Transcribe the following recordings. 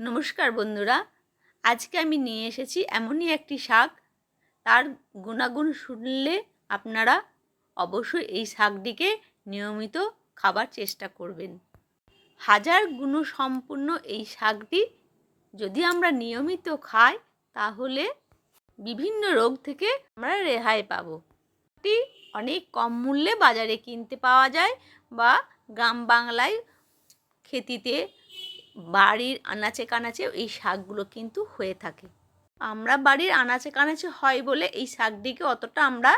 নমস্কার বন্ধুরা। আজকে আমি নিয়ে এসেছি এমনই একটি শাক। তার গুণাগুণ শুনলে আপনারা অবশ্যই এই শাকটিকে নিয়মিত খাবার চেষ্টা করবেন। হাজার গুণসম্পন্ন এই শাকটি যদি আমরা নিয়মিত খাই, তাহলে বিভিন্ন রোগ থেকে আমরা রেহাই পাবো। এটি অনেক কম মূল্যে বাজারে কিনতে পাওয়া যায় বা গ্রাম বাংলায় খেতিতে বাড়ির আনাচে কানাচে এই শাকগুলো কিন্তু হয়ে থাকে। আমরা বাড়ির আনাচে কানাচে হয় বলে এই শাকটিকে অতটা আমরা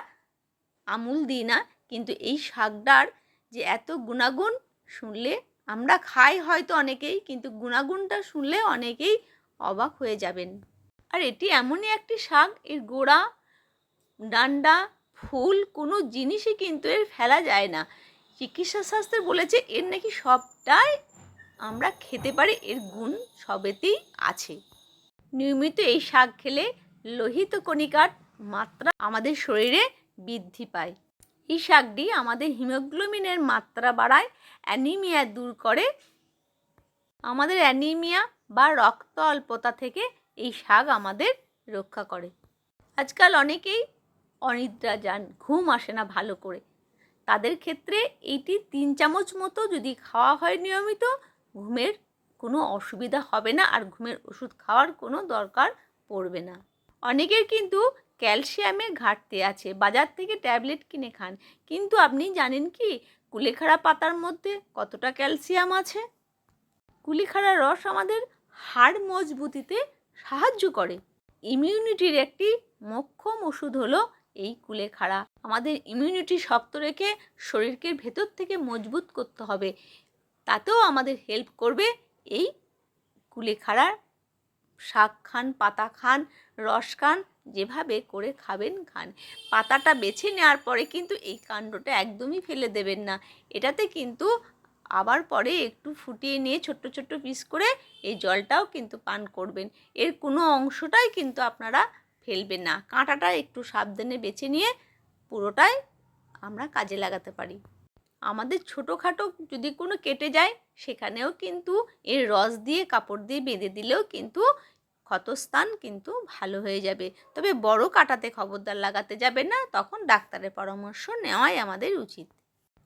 আমূল দিই না, কিন্তু এই শাকটার যে এত গুণাগুণ শুনলে আমরা খাই হয়তো অনেকেই, কিন্তু গুণাগুণটা শুনলে অনেকেই অবাক হয়ে যাবেন। আর এটি এমনই একটি শাক, এর গোড়া, ডান্ডা, ফুল, কোনো জিনিসই কিন্তু এর ফেলা যায় না। চিকিৎসা শাস্ত্রে বলেছে এর নাকি সবটাই আমরা খেতে পারি, এর গুণ সবেতেই আছে। নিয়মিত এই শাক খেলে লোহিত কণিকার মাত্রা আমাদের শরীরে বৃদ্ধি পায়। এই শাকটি আমাদের হিমোগ্লোবিনের মাত্রা বাড়ায়, অ্যানিমিয়া দূর করে। আমাদের অ্যানিমিয়া বা রক্ত অল্পতা থেকে এই শাক আমাদের রক্ষা করে। আজকাল অনেকেই অনিদ্রা, যান, ঘুম আসে না ভালো করে। তাদের ক্ষেত্রে এটি তিন চামচ মতো যদি খাওয়া হয় নিয়মিত ঘুমের কোনো অসুবিধা হবে না আর ঘুমের ওষুধ খাওয়ার কোনো দরকার পড়বে না। অনেকের কিন্তু ক্যালসিয়ামের ঘাটতি আছে, বাজার থেকে ট্যাবলেট কিনে খান। কিন্তু আপনি জানেন কি, কুলেখাড়া পাতার মধ্যে কতটা ক্যালসিয়াম আছে? কুলেখাড়ার রস আমাদের হাড় মজবুতিতে সাহায্য করে। ইমিউনিটির একটি মোক্ষম ওষুধ হলো এই কুলেখাড়া। আমাদের ইমিউনিটি শক্ত রেখে শরীরকে ভেতর থেকে মজবুত করতে হবে। তাতেও আমাদের হেল্প করবে এই কুলেখাড়ার শাক খান, পাতা খান, রস খান, যেভাবে করে খাবেন খান। পাতাটা বেছে নেওয়ার পরে কিন্তু এই কাণ্ডটা একদমই ফেলে দেবেন না। এটাতে কিন্তু আবার পরে একটু ফুটিয়ে নিয়ে ছোট্ট ছোট্ট পিস করে এই জলটাও কিন্তু পান করবেন। এর কোনো অংশটাই কিন্তু আপনারা ফেলবেন না। কাঁটাটা একটু সাবধানে বেছে নিয়ে পুরোটাই আমরা কাজে লাগাতে পারি। আমাদের ছোটোখাটো যদি কোনো কেটে যায়, সেখানেও কিন্তু এর রস দিয়ে কাপড় দিয়ে বেঁধে দিলেও কিন্তু ক্ষতস্থান কিন্তু ভালো হয়ে যাবে। তবে বড় কাটাতে খবরদার লাগাতে যাবে না, তখন ডাক্তারের পরামর্শ নেওয়াই আমাদের উচিত।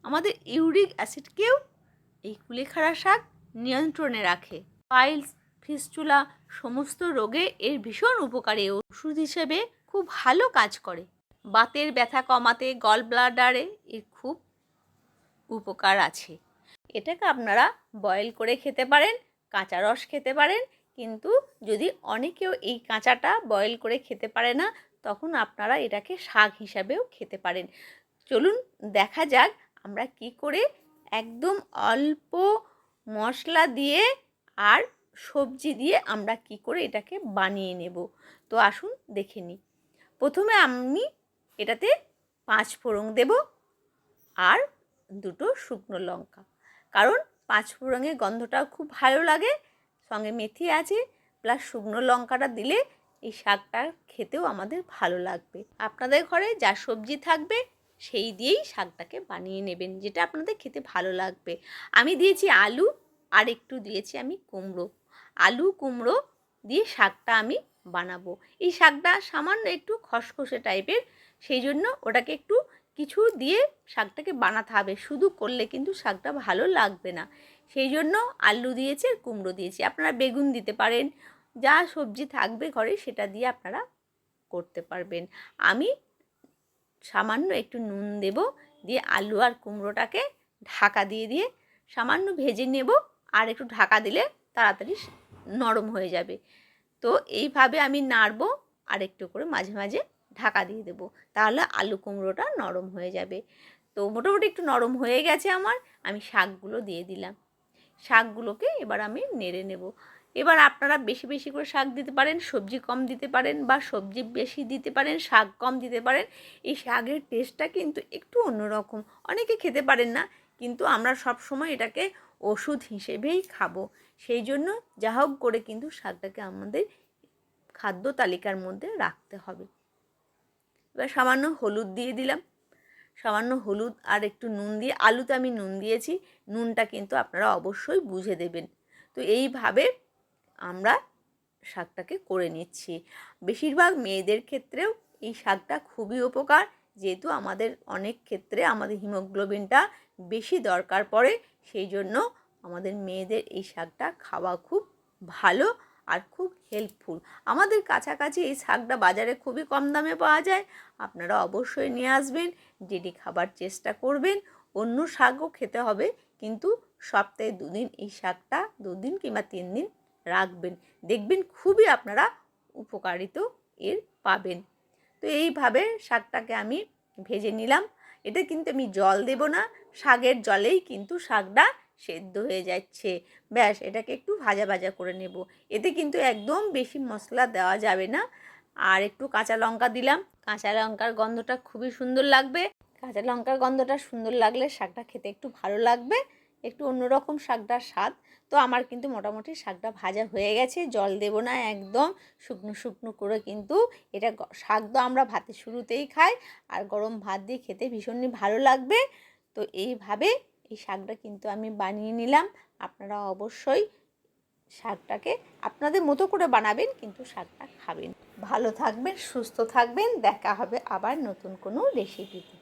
আমাদের ইউরিক অ্যাসিডকেও এই কুলেখাড়া শাক নিয়ন্ত্রণে রাখে। পাইলস ফিস্চুলা সমস্ত রোগে এর ভীষণ উপকারী ওষুধ হিসেবে খুব ভালো কাজ করে। বাতের ব্যথা কমাতে গল ব্লাডারে এর খুব উপকার আছে। এটাকে আপনারা বয়েল করে খেতে পারেন, কাঁচা রস খেতে পারেন, কিন্তু যদি অনেকেও এই কাঁচাটা বয়েল করে খেতে পারে না, তখন আপনারা এটাকে শাক হিসাবেও খেতে পারেন। চলুন দেখা যাক আমরা কি করে একদম অল্প মশলা দিয়ে আর সবজি দিয়ে আমরা কি করে এটাকে বানিয়ে নেব। তো আসুন দেখে নিই। প্রথমে আমি এটাতে পাঁচ ফোড়ং দেব আর দুটো শুকনো লঙ্কা। কারণ পাঁচ ফোড়ঙের গন্ধটাও খুব ভালো লাগে, সঙ্গে মেথি আছে প্লাস শুকনো লঙ্কাটা দিলে এই শাকটা খেতেও আমাদের ভালো লাগবে। আপনাদের ঘরে যা সবজি থাকবে, সেই দিয়েই শাকটাকে বানিয়ে নেবেন, যেটা আপনাদের খেতে ভালো লাগবে। আমি দিয়েছি আলু, আর একটু দিয়েছি আমি কুমড়ো। আলু, কুমড়ো দিয়ে শাকটা আমি বানাবো। এই শাকটা সামান্য একটু খসখসে টাইপের সেই জন্য ওটাকে একটু কিছু দিয়ে শাকটাকে বানাতে হবে। শুধু করলে কিন্তু শাকটা ভালো লাগবে না। সেই জন্য আলু দিয়েছি আর কুমড়ো দিয়েছি। আপনারা বেগুন দিতে পারেন, যা সবজি থাকবে ঘরে সেটা দিয়ে আপনারা করতে পারবেন। আমি সামান্য একটু নুন দেব, দিয়ে আলু আর কুমড়োটাকে ঢাকা দিয়ে দিয়ে সামান্য ভেজে নেব, আর একটু ঢাকা দিলে তাড়াতাড়ি নরম হয়ে যাবে। তো এইভাবে আমি নাড়ব আর একটু করে মাঝে মাঝে ঢাকা দিয়ে দেবো। তাহলে আলু কুমড়োটা নরম হয়ে যাবে। তো মোটামুটি একটু নরম হয়ে গেছে আমার, আমি শাকগুলো দিয়ে দিলাম। শাকগুলোকে এবার আমি নেড়ে নেব। এবার আপনারা বেশি বেশি করে শাক দিতে পারেন, সবজি কম দিতে পারেন বা সবজি বেশি দিতে পারেন, শাক কম দিতে পারেন, এই শাকের টেস্টটা কিন্তু একটু অন্যরকম। অনেকে খেতে পারেন না, কিন্তু আমরা সব সময় এটাকে ওষুধ হিসেবেই খাব। সেই জন্য যা হোক করে কিন্তু শাকটাকে আমাদের খাদ্য তালিকার মধ্যে রাখতে হবে। এবার সামান্য হলুদ দিয়ে দিলাম। সামান্য হলুদ আর একটু নুন দিয়ে, আলুতে আমি নুন দিয়েছি। নুনটা কিন্তু আপনারা অবশ্যই বুঝে দেবেন। তো এইভাবে আমরা শাকটাকে করে নিচ্ছি। বেশিরভাগ মেয়েদের ক্ষেত্রেও এই শাকটা খুবই উপকার। যেহেতু আমাদের অনেক ক্ষেত্রে আমাদের হিমোগ্লোবিনটা বেশি দরকার পড়ে, সেই জন্য আমাদের মেয়েদের এই শাকটা খাওয়া খুব ভালো। আর খুব হেল্পফুল আমাদের কাছাকাছি এই শাকটা বাজারে খুবই কম দামে পাওয়া যায়। আপনারা অবশ্যই নিয়ে আসবেন, যেটি খাবার চেষ্টা করবেন, অন্য শাকও খেতে হবে, কিন্তু সপ্তাহে দুদিন এই শাকটা দুদিন কিংবা তিন দিন রাখবেন। দেখবেন খুবই আপনারা উপকারিত এর পাবেন। তো এইভাবে শাকটাকে আমি ভেজে নিলাম। এটা কিন্তু আমি জল দেব না, শাকের জলেই কিন্তু শাকটা সেদ্ধ হয়ে যাচ্ছে। ব্যাস, এটাকে একটু ভাজা ভাজা করে নেব। এতে কিন্তু একদম বেশি মশলা দেওয়া যাবে না। আর একটু কাঁচা লঙ্কা দিলাম। কাঁচা লঙ্কার গন্ধটা খুবই সুন্দর লাগবে। কাঁচা লঙ্কার গন্ধটা সুন্দর লাগলে শাকটা খেতে একটু ভালো লাগবে। একটু অন্যরকম শাকটার স্বাদ। তো আমার কিন্তু মোটামুটি শাকটা ভাজা হয়ে গেছে। জল দেব না একদম। শুকনো শুকনো করে কিন্তু এটা শাক তো আমরা ভাতের শুরুতেই খাই। আর গরম ভাত দিয়ে খেতে ভীষণই ভালো লাগবে। তো এইভাবে এই শাকটা কিন্তু আমি বানিয়ে নিলাম। আপনারা অবশ্যই শাকটাকে আপনাদের মতো করে বানাবেন, কিন্তু শাকটা খাবেন। ভালো থাকবেন, সুস্থ থাকবেন। দেখা হবে আবার নতুন কোনো রেসিপিতে